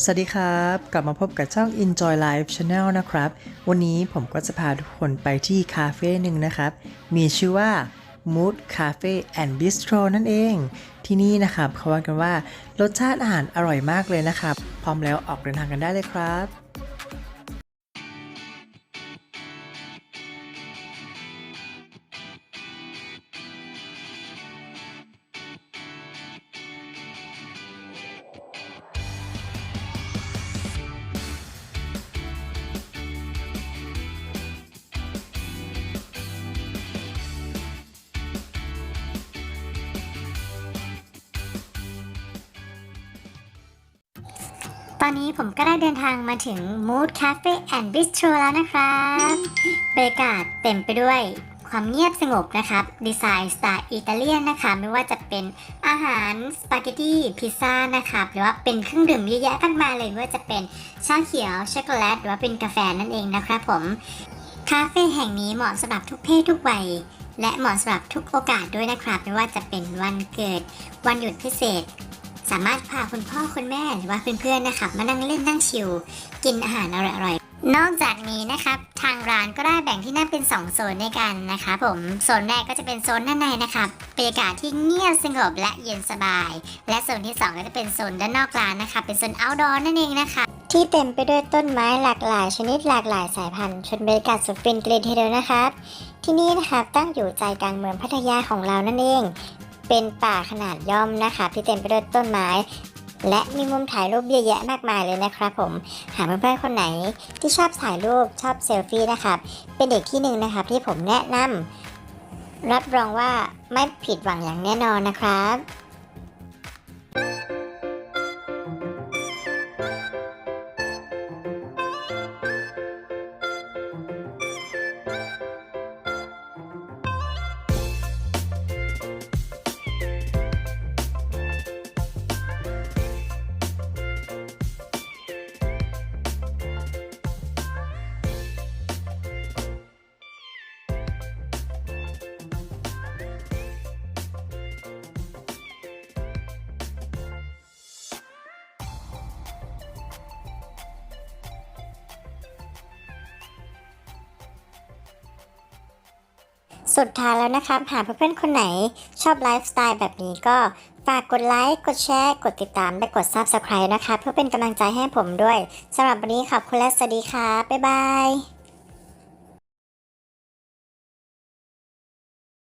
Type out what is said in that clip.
สวัสดีครับ กลับมาพบกับช่อง Enjoy Life Channel นะครับ วันนี้ผมก็จะพาทุกคนไปที่คาเฟ่หนึ่งนะครับ มีชื่อว่า Mood Cafe and Bistro นั่นเอง ที่นี่นะครับเขาว่ากันว่ารสชาติอาหารอร่อยมากเลยนะครับ พร้อมแล้วออกเดินทางกันได้เลยครับ ตอนนี้ผมก็ได้เดินทางมาถึง Mood Cafe and Bistro แล้วนะครับบรรยากาศเต็มไปด้วยความเงียบสงบนะครับ ดีไซน์สไตล์อิตาเลียนนะคะ ไม่ว่าจะเป็นอาหารสปาเกตตี้พิซซ่านะครับหรือว่าเป็นเครื่องดื่มเยอะแยะมากมายเลยไม่ว่าจะเป็นชาเขียวช็อกโกแลตหรือว่าเป็นกาแฟนั่นเองนะครับผมคาเฟ่แห่งนี้เหมาะสำหรับทุกเพศทุกวัย และเหมาะสำหรับทุกโอกาสด้วยนะครับ ไม่ว่าจะเป็นวันเกิด วันหยุดพิเศษ สามารถพาคุณพ่อคุณแม่หรือว่าเพื่อนๆนะครับมานั่งเล่นนั่งชิลกินอาหารอร่อยๆนอกจากนี้นะครับทางร้านก็ได้แบ่งที่นั่งเป็น 2 โซนด้วยกันนะคะผมโซนแรกก็จะเป็นโซนด้านในนะครับบรรยากาศที่เงียบสงบและเย็นสบาย และโซนที่ 2 ก็จะเป็นโซนด้านนอกร้านนะคะเป็นโซน outdoor นั่นเองนะคะที่เต็มไปด้วยต้นไม้หลากหลาย ชนิดหลากหลายสายพันธุ์ชนบรรยากาศสุดฟินกันเลยทีเดียวนะครับ ที่นี่นะครับตั้งอยู่ใจกลางเมืองพัทยาของเรานั่นเอง เป็นป่าขนาดย่อมนะคะที่เต็มไปด้วยต้นไม้ และมีมุมถ่ายรูปเยอะแยะมากมายเลยนะครับผม หากเพื่อนๆคนไหนที่ชอบถ่ายรูปชอบเซลฟี่นะครับ เป็นเด็กที่หนึ่งนะครับที่ผมแนะนำรับรองว่าไม่ผิดหวังอย่างแน่นอนนะครับ สุดท้ายแล้วนะครับ หากเพื่อนๆคนไหนชอบไลฟ์สไตล์แบบนี้ก็ฝากกดไลค์ กดแชร์ กดติดตามและกด Subscribe นะคะ เพื่อเป็นกำลังใจให้ผมด้วยสำหรับวันนี้ขอบคุณและสวัสดีค่ะ บ๊ายบาย